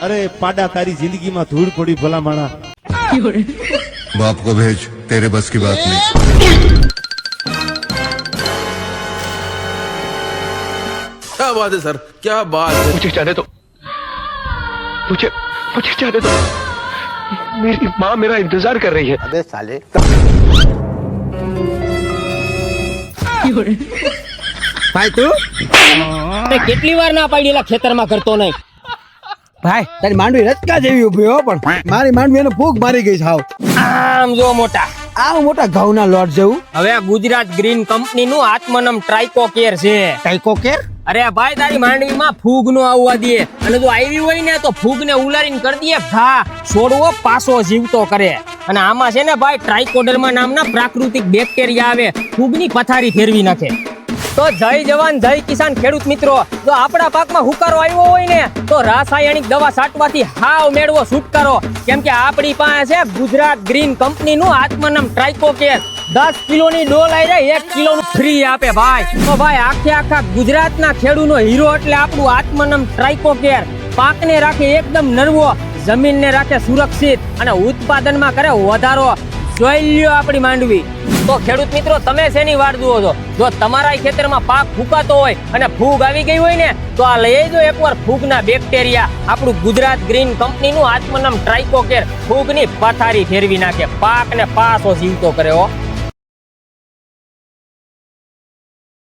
અરે પાડા તારી જિંદગીમાં ધૂળ પડી ભલા માણા बाप को भेज तेरे बस की बात नहीं क्या बात है सर क्या बात है मुझे जाने दो मुझे मुझे जाने दो मेरी माँ मेरा इंतजार कर रही है ભાઈ તું? તે કેટલી વાર ના પાડેલા ખેતરમાં કરતો નહીં. ભાઈ તારી માંડવી રચકા જેવી ઊભી હો પણ મારી માંડવી એને ફૂગ મારી ગઈ સાવ આમ જો મોટા. આવ મોટા ઘઉંના લોટ જેવું. હવે ગુજરાત ગ્રીન કંપની નું આત્મનમ ટ્રાઇકો કેર છે. ટ્રાઇકો કેર અરે ભાઈ તારી માંડવીમાં ફૂગ નો આવવા દે. અને જો આવી હોય ને તો ફૂગ ને ઉલારીને કરી દે. ભા છોડવો પાછો જીવતો કરે. અને આમાં છે ને ભાઈ ટ્રાઇકોડર્મા નામના પ્રાકૃતિક બેક્ટેરિયા આવે. ફૂગની પથારી ફેરવી નાખે. તો જય જવાન, જય કિસાન ખેડૂત મિત્રો. જો આપણા પાકમાં હુકારો આવ્યો હોય ને, તો રાસાયણિક દવા છાંટવાથી હાવ મેળવો છુટકારો કેમ કે આપણી પાસે ગુજરાત ગ્રીન કંપનીનું આત્મનમ ટ્રાઇકોકેર દસ કિલોની ડોલ આવી એક કિલોનું ફ્રી આપે ભાઈ. તો ભાઈ, આખે આખા ગુજરાતના ખેડૂતનો હીરો એટલે આપણું આત્મનમ ટ્રાઇકોકેર પાકને રાખે એકદમ નરવો, જમીનને રાખે સુરક્ષિત અને ઉત્પાદનમાં કરે વધારો. જોઈ લ્યો આપણી માંડવી. તો ખેડૂત મિત્રો, તમે શેની વાટ જુઓ છો? જો તમારા ખેતરમાં પાક ફૂકાતો હોય અને ફૂગ આવી ગઈ હોય ને, તો આ લઈ જો એકવાર ફૂગના બેક્ટેરિયા. આપણું ગુજરાત ગ્રીન કંપનીનું આત્મનામ ટ્રાઇકોકેર ફૂગની પથારી ફેરવી નાખે. પાકને પાસો જીવતો કરે હો.